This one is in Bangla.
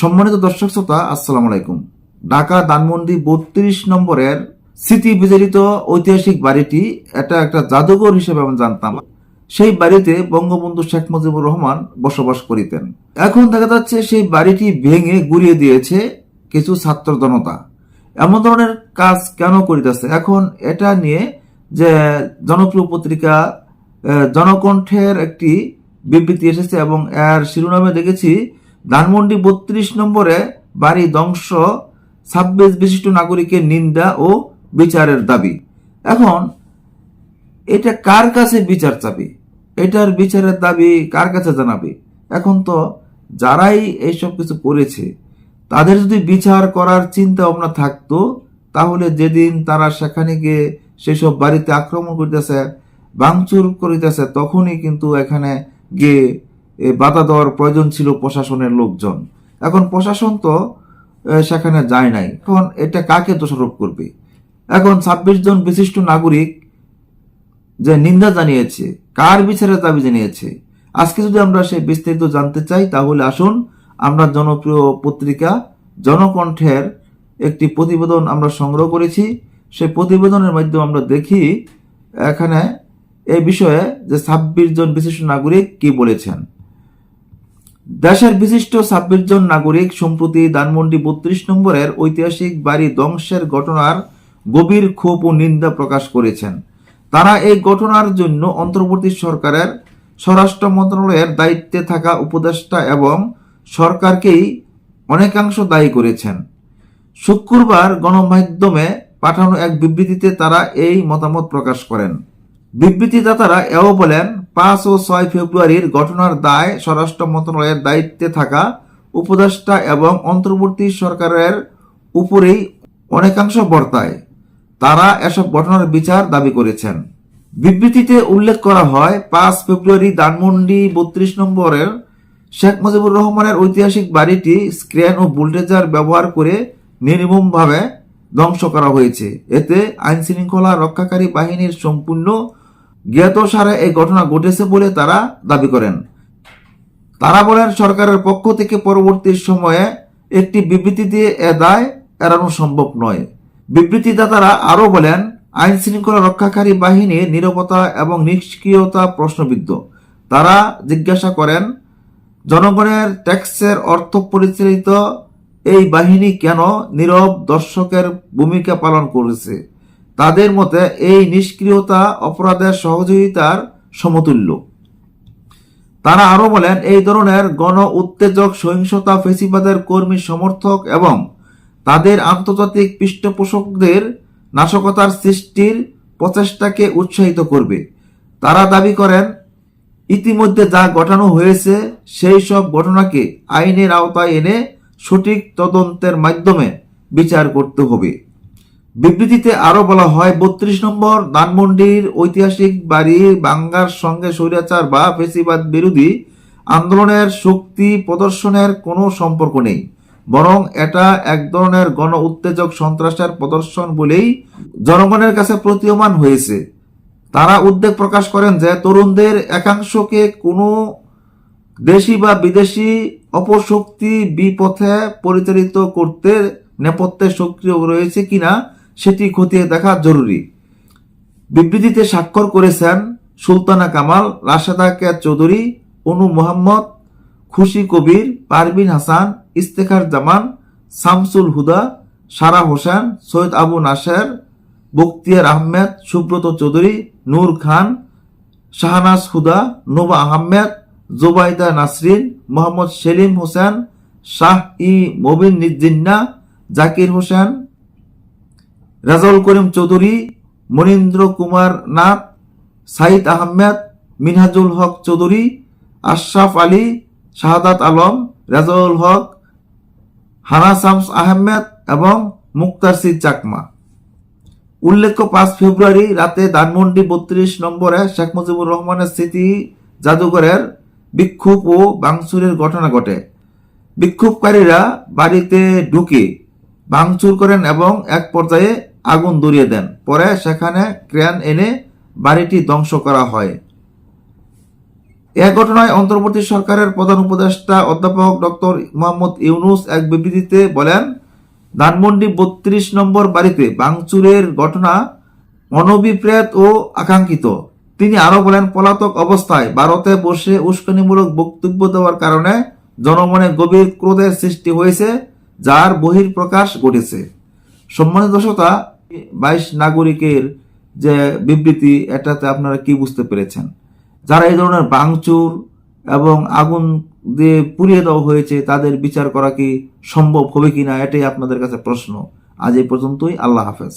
সম্মানিত দর্শক শ্রোতা, আসসালামু আলাইকুম। ঢাকা ধানমন্ডি বত্রিশ নম্বরের স্মৃতি বিজড়িত ঐতিহাসিক বাড়িটি এটা একটা জাদুঘর হিসেবে আমি জানতাম। সেই বাড়িতে বঙ্গবন্ধু শেখ মুজিবুর রহমান বসবাস করিতেন। এখন দেখা যাচ্ছে সেই বাড়িটি ভেঙে গুড়িয়ে দিয়েছে কিছু ছাত্র জনতা। এমন ধরনের কাজ কেন করিতেছে? এখন এটা নিয়ে যে জনপ্রিয় পত্রিকা জনকণ্ঠের একটি বিবৃতি এসেছে এবং এর শিরোনামে দেখেছি ধানমন্ডি বত্রিশ নম্বরে বাড়ি ধ্বংস, ছাব্বিশ বিশিষ্ট নাগরিকের নিন্দা ও বিচারের দাবি। এখন, এটা কার কাছে বিচার চাবি? এটার বিচারের দাবি কার কাছে জানাবে? এখন তো যারাই এইসব কিছু করেছে, তাদের যদি বিচার করার চিন্তা ভাবনা থাকতো, তাহলে যেদিন তারা সেখানে গিয়ে সেসব বাড়িতে আক্রমণ করিতেছে, ভাঙচুর করিতেছে, তখনই কিন্তু এখানে গিয়ে বাধা দেওয়ার প্রয়োজন ছিল প্রশাসনের লোকজন। এখন প্রশাসন তো সেখানে যায় নাই। এখন এটা কাকে দোষারোপ করবে? এখন ছাব্বিশ জন বিশিষ্ট নাগরিক যে নিন্দা জানিয়েছে, কার বিচারের দাবি জানিয়েছে, আজকে যদি আমরা সেই বিস্তারিত জানতে চাই, তাহলে আসুন আমরা জনপ্রিয় পত্রিকা জনকণ্ঠের একটি প্রতিবেদন আমরা সংগ্রহ করেছি। সেই প্রতিবেদনের মাধ্যমে আমরা দেখি এখানে এ বিষয়ে যে ছাব্বিশ জন বিশিষ্ট নাগরিক কি বলেছেন। দেশের বিশিষ্ট ছাব্বিশ জন নাগরিক সম্প্রতি ধানমন্ডি বত্রিশ নম্বরের ঐতিহাসিক বাড়ি ধ্বংসের ঘটনার গভীর ক্ষোভ ও নিন্দা প্রকাশ করেছেন। তারা এই ঘটনার জন্য অন্তর্বর্তী সরকারের স্বরাষ্ট্র মন্ত্রণালয়ের দায়িত্বে থাকা উপদেষ্টা এবং সরকারকেই অনেকাংশ দায়ী করেছেন। শুক্রবার গণমাধ্যমে পাঠানো এক বিবৃতিতে তারা এই মতামত প্রকাশ করেন। বিবৃতিদাতারা এও বলেন পাঁচ ও ছয় ফেব্রুয়ারির ঘটনার দায় স্বরাষ্ট্র মন্ত্রণালয়ের দায়িত্বে থাকা উপদেষ্টা এবং অন্তর্বর্তী সরকারের উপরেই অনেকাংশ বর্তায়। তারা এসব ঘটনার বিচার দাবি করেছেন। বিবৃতিতে উল্লেখ করা হয়, পাঁচ ফেব্রুয়ারি ধানমন্ডি বত্রিশ নম্বরের শেখ মুজিবুর রহমানের ঐতিহাসিক বাড়িটি স্ক্রেন ও বুলডেজার ব্যবহার করে নির্মমভাবে ধ্বংস করা হয়েছে। এতে আইন শৃঙ্খলা রক্ষাকারী বাহিনীর সম্পূর্ণ জ্ঞাতসারে এই ঘটনা ঘটেছে বলে তারা দাবি করেন। তারা বলেন, সরকারের পক্ষ থেকে পরবর্তী সময়ে একটি বিবৃতি দিয়ে এ দায় এড়ানো সম্ভব নয়। বিবৃতিদাতারা আরও বলেন আইন শৃঙ্খলা রক্ষাকারী বাহিনীর নিরবতা এবং নিষ্ক্রিয়তা প্রশ্নবিদ্ধ। তারা জিজ্ঞাসা করেন, জনগণের ট্যাক্সের অর্থ পরিচালিত এই বাহিনী কেন নীরব দর্শকের ভূমিকা পালন করেছে? তাদের মতে এই নিষ্ক্রিয়তা অপরাধের সহযোগিতার সমতুল্য। তারা আরও বলেন, এই ধরনের গণ উত্তেজক, সহিংসতা ফেসিবাদের কর্মী সমর্থক এবং তাদের আন্তর্জাতিক পৃষ্ঠপোষকদের নাশকতার সৃষ্টির প্রচেষ্টাকে উৎসাহিত করবে। তারা দাবি করেন, ইতিমধ্যে যা ঘটানো হয়েছে, সেই সব ঘটনাকে আইনের আওতায় এনে সঠিক তদন্তের মাধ্যমে বিচার করতে হবে। বিবৃতিতে আরও বলা হয়, বত্রিশ নম্বর ধানমন্ডির ঐতিহাসিক বাড়ি বাঙ্গার সঙ্গে স্বৈরাচার বা ফেসিবাদ বিরোধী আন্দোলনের শক্তি প্রদর্শনের কোনো সম্পর্ক নেই, বরং এটা এক ধরনের গণ উত্তেজক সন্ত্রাসের প্রদর্শন বলেই জনগণের কাছে প্রতীয়মান হয়েছে। তারা উদ্বেগ প্রকাশ করেন যে তরুণদের একাংশকে কোনো দেশি বা বিদেশি অপশক্তি বিপথে পরিচালিত করতে নেপথ্যে সক্রিয় রয়েছে কিনা সেটি খতিয়ে দেখা জরুরি। বিবৃতিতে স্বাক্ষর করেছেন সুলতানা কামাল, রাশেদা কে চৌধুরী, অনু মোহাম্মদ, খুশি কবির, পারভিন হাসান, ইস্তেখার জামান, শামসুল হুদা, সারা হোসেন, সৈয়দ আবু নাসের বক্তিয়ার আহমেদ, সুব্রত চৌধুরী, নূর খান, শাহনাজ হুদা নোবা আহমেদ, জোবাইদা নাসরিন, মোহাম্মদ সেলিম হোসেন, শাহ ই মবিন জিন্না, জাকির হোসেন রেজাউল করিম চৌধুরী, মনীন্দ্র কুমার নাথ, সাইদ আহমেদ, মিনহাজুল হক চৌধুরী, আশরাফ আলী, শাহাদাত আলম, রাজাউল হক, হানা শামস আহমেদ এবং মুক্তার সি চাকমা। উল্লেখ্য, পাঁচ ফেব্রুয়ারি রাতে ধানমন্ডি বত্রিশ নম্বরে শেখ মুজিবুর রহমানের স্মৃতি জাদুঘরের বিক্ষোভ ও ভাঙচুরের ঘটনা ঘটে। বিক্ষোভকারীরা বাড়িতে ঢুকে ভাঙচুর করেন এবং এক পর্যায়ে আগুন ধরিয়ে দেন। পরে সেখানে ক্রেন এনে বাড়িটি ধ্বংস করা হয়। এ ঘটনায় অন্তর্বর্তী সরকারের প্রধান উপদেষ্টা অধ্যাপক ডক্টর মোহাম্মদ ইউনুস এক বিবৃতিতে বলেন, ধানমন্ডি বত্রিশ নম্বর বাড়িতে বাংচুরের ঘটনা অনভিপ্রেত ও আকাঙ্ক্ষিত। তিনি আরও বলেন, পলাতক অবস্থায় ভারতে বসে উস্কানিমূলক বক্তব্য দেওয়ার কারণে জনমনে গভীর ক্রোধের সৃষ্টি হয়েছে, যার বহির্প্রকাশ ঘটেছে। সম্মানিত দর্শকতা বাইশ নাগরিকের যে বিবৃতি, এটাতে আপনারা কি বুঝতে পেরেছেন? যারা এই ধরনের ভাঙচুর এবং আগুন দিয়ে পুড়িয়ে দেওয়া হয়েছে, তাদের বিচার করা কি সম্ভব হবে কিনা, এটাই আপনাদের কাছে প্রশ্ন। আজ এই পর্যন্তই, আল্লাহ হাফেজ।